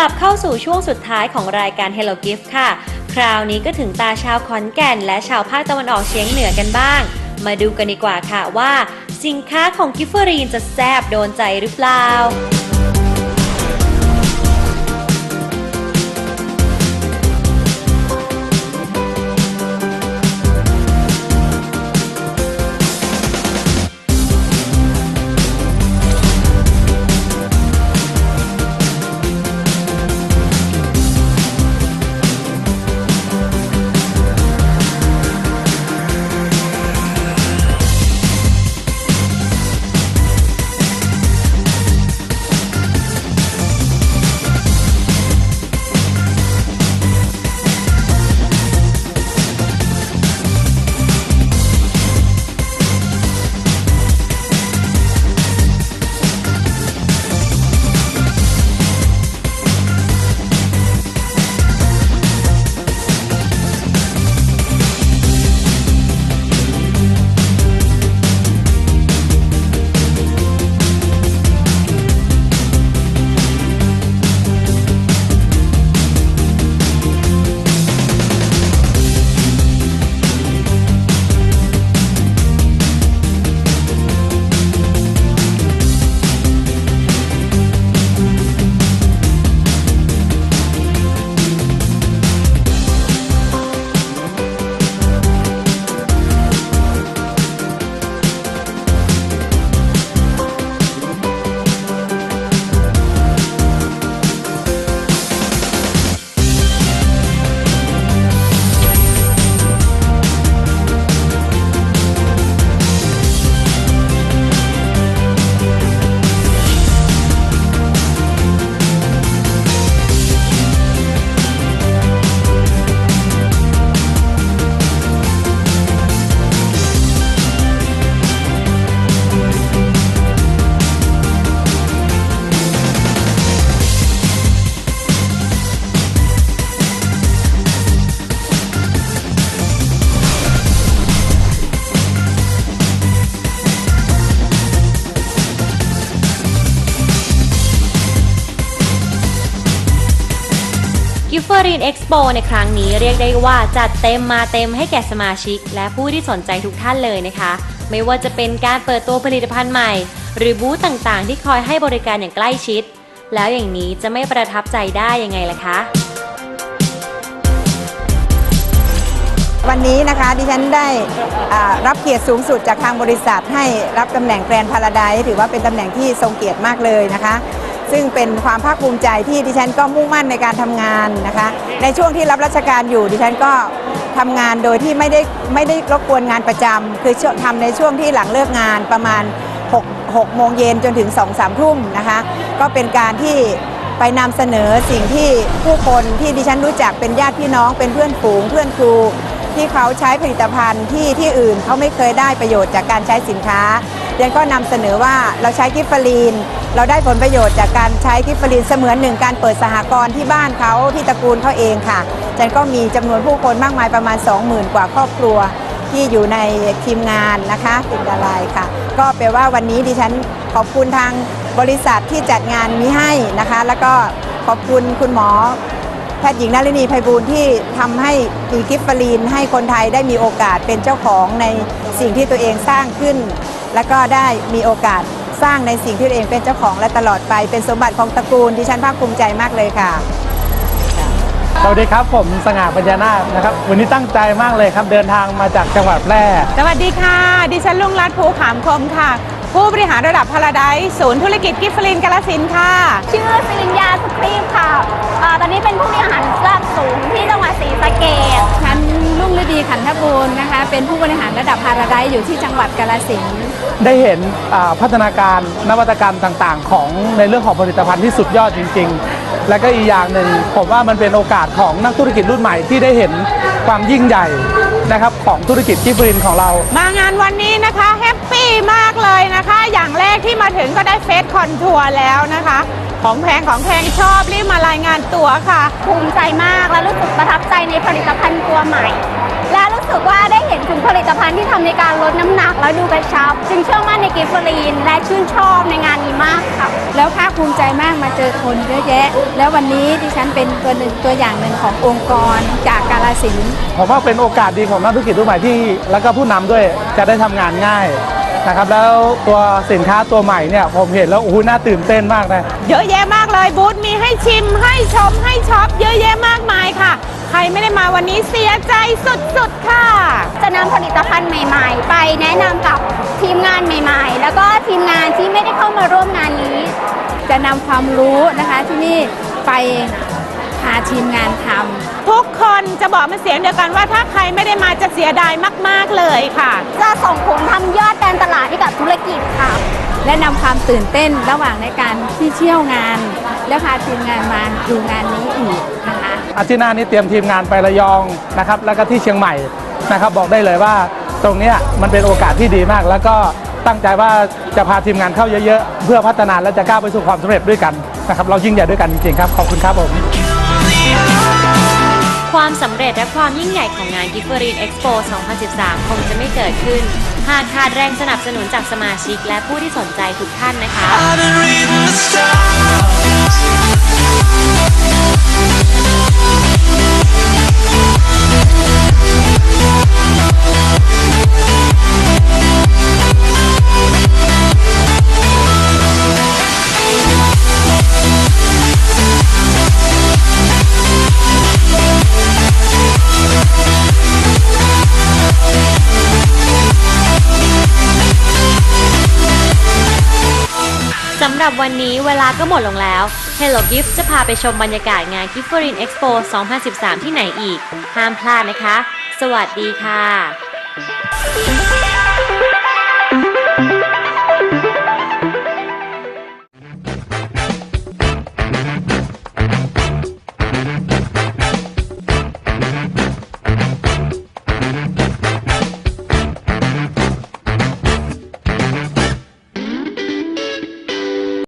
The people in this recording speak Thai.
ลับเข้าสู่ช่วงสุดท้ายของรายการ Hello Gift ค่ะ คราวนี้ก็ถึงตาชาวขอนแก่น และชาวภาคตะวันออกเฉียงเหนือกันบ้าง มาดูกันดีกว่าค่ะว่า สินค้าของกิฟเฟอรีนจะแซบโดนใจหรือเปล่า ฟเฟอรีนเอ็กซ์โปในครั้งนี้เรียกได้ว่าจัดเต็มมาเต็มให้แก่สมาชิก และผู้ที่สนใจทุกท่านเลยนะคะ ไม่ว่าจะเป็นการเปิดตัวผลิตภัณฑ์ใหม่ หรือบูธต่างๆ ที่คอยให้บริการอย่างใกล้ชิด แล้วอย่างนี้จะไม่ประทับใจได้ยังไงล่ะคะ วันนี้นะคะดิฉันได้อ่ารับเกียรติสูงสุดจากทางบริษัทให้รับตำแหน่งแกรนพาราไดถือว่าเป็นตำแหน่งที่ทรงเกียรติมากเลยนะคะ ซึ่งเป็นความภาคภูมิใจที่ดิฉันก็มุ่งมั่นในการทำงานนะคะ ในช่วงที่รับราชการอยู่ดิฉันก็ทำงานโดยที่ไม่ได้ไม่ได้รบกวนงานประจำคือช่วงทำในช่วงที่หลังเลิกงานประมาณ6 6โมงเย็นจนถึง2 3ทุ่มนะคะ ก็เป็นการที่ไปนำเสนอสิ่งที่ผู้คนที่ดิฉันรู้จักเป็นญาติพี่น้องเป็นเพื่อนฝูงเพื่อนครูที่เขาใช้ผลิตภัณฑ์ที่ที่อื่นเขาไม่เคยได้ประโยชน์จากการใช้สินค้า เดนก็นำเสนอว่าเราใช้กิฟฟารีน เราได้ผลประโยชน์จากการใช้กิฟฟารีนเสมือนหนึ่งการเปิดสหกรณ์ที่บ้านเขาที่ตระกูลเขาเองค่ะเดนก็มีจำนวนผู้คนมากมายประมาณ 20,000 กว่าครอบครัวที่อยู่ในทีมงานนะคะติดดารายค่ะ ก็แปลว่าวันนี้ดิฉันขอบคุณทางบริษัทที่จัดงานนี้ให้นะคะ แล้วก็ขอบคุณคุณหมอ แพทย์หญิงนลินีไพบูลย์ที่ทำให้มีกิฟฟารีน ให้คนไทยได้มีโอกาสเป็นเจ้าของในสิ่งที่ตัวเองสร้างขึ้น แล้วก็ได้มีโอกาสสร้างในสิ่งที่ตัวเองเป็นเจ้าของและตลอดไปเป็นสมบัติของตระกูลดิฉันภาคภูมิใจมากเลยค่ะสวัสดีครับผมสง่าปัญญานาคนะครับ วันนี้ตั้งใจมากเลยครับเดินทางมาจากจังหวัดแพร่สวัสดีค่ะ ดิฉันลุงรัตน์ภูขามคมค่ะ ผู้บริหารระดับพาราไดซ์ศูนย์ธุรกิจกิฟฟลินกาลสินธุ์ค่ะ ชื่อสิริญญา สุครีมค่ะเอ่อตอนนี้เป็นผู้บริหารระดับสูงที่จังหวัดศรีสะเกษฉันรุ่งฤดีขันธบูรณ์นะคะ เป็นผู้บริหารระดับพาราไดซ์อยู่ที่จังหวัดกาลสินธุ์ได้เห็นอ่าพัฒนาการนวัตกรรมต่างๆ ของในเรื่องของผลิตภัณฑ์ที่สุดยอดจริง ๆ และก็อีกอย่างหนึ่งผมว่ามันเป็นโอกาสของนักธุรกิจรุ่นใหม่ที่ได้เห็นความยิ่งใหญ่ นะครับของธุรกิจกิฟฟรินของเรา มางานวันนี้นะคะแฮปปี้มากเลยนะคะ อย่างแรกที่มาถึงก็ได้เฟสคอนทัวร์แล้วนะคะ ของแพงของแพงชอบรีบมารายงานตัวค่ะ ภูมิใจมากและรู้สึกประทับใจในผลิตภัณฑ์ตัวใหม่และรู้ สึกสึกว่าได้เห็นถึงผลิตภัณฑ์ที่ทำในการลดน้ำหนักแล้วดูกระชับ จึงเชื่อมั่นในกิฟเฟอรีนและชื่นชอบในงานนี้มากค่ะ แล้วภาคภูมิใจมากมาเจอคนเยอะแยะ แล้ววันนี้ดิฉันเป็นตัวหนึ่งตัวอย่างหนึ่งขององค์กรจากกาลสินธุ์ผมว่าเป็นโอกาสดีของนักธุรกิจรุ่นใหม่ที่ แล้วก็ผู้นำด้วยจะได้ทำงานง่าย นะครับแล้วตัวสินค้าตัวใหม่เนี่ยผมเห็นแล้วโอ้โหน่าตื่นเต้นมากนะเยอะแยะมากเลยบูธมีให้ชิมให้ชมให้ช็อปเยอะแยะมากมายค่ะ ใครไม่ได้มาวันนี้เสียใจสุดๆค่ะ จะนำผลิตภัณฑ์ใหม่ๆ ไปแนะนำกับทีมงานใหม่ๆ แล้วก็ทีมงานที่ไม่ได้เข้ามาร่วมงานนี้ จะนำความรู้นะคะที่นี่ไปหาทีมงานทำ ทุกคนจะบอกเป็นเสียงเดียวกันว่าถ้าใครไม่ได้มาจะเสียดายมาก ๆ เลยค่ะ จะส่งผลทำยอดการตลาดให้กับธุรกิจค่ะ และนำความตื่นเต้นระหว่างในการที่เที่ยวงาน และพาทีมงานมาดูงานนี้อีกนะคะอาทิตย์หน้านี้เตรียมทีมงานไประยองนะครับ แล้วก็ที่เชียงใหม่นะครับบอกได้เลยว่าตรงเนี้ยมันเป็นโอกาสที่ดีมาก แล้วก็ตั้งใจว่าจะพาทีมงานเข้าเยอะๆ เพื่อพัฒนาและจะก้าวไปสู่ความสำเร็จด้วยกันนะครับเรายิ่งใหญ่ด้วยกันจริงๆครับขอบคุณครับผม ความสำเร็จและความยิ่งใหญ่ของงาน g i f f e r i n Expo 2013 คงจะไม่เกิดขึ้น หากขาดแรงสนับสนุนจากสมาชิกและผู้ที่สนใจทุกท่านนะคะ รับวันนี้เวลาก็หมดลงแล้ว Hello Gift จะพาไปชมบรรยากาศงาน g i f f o r i n Expo 2013 ที่ไหนอีก ห้ามพลาดนะคะ สวัสดีค่ะ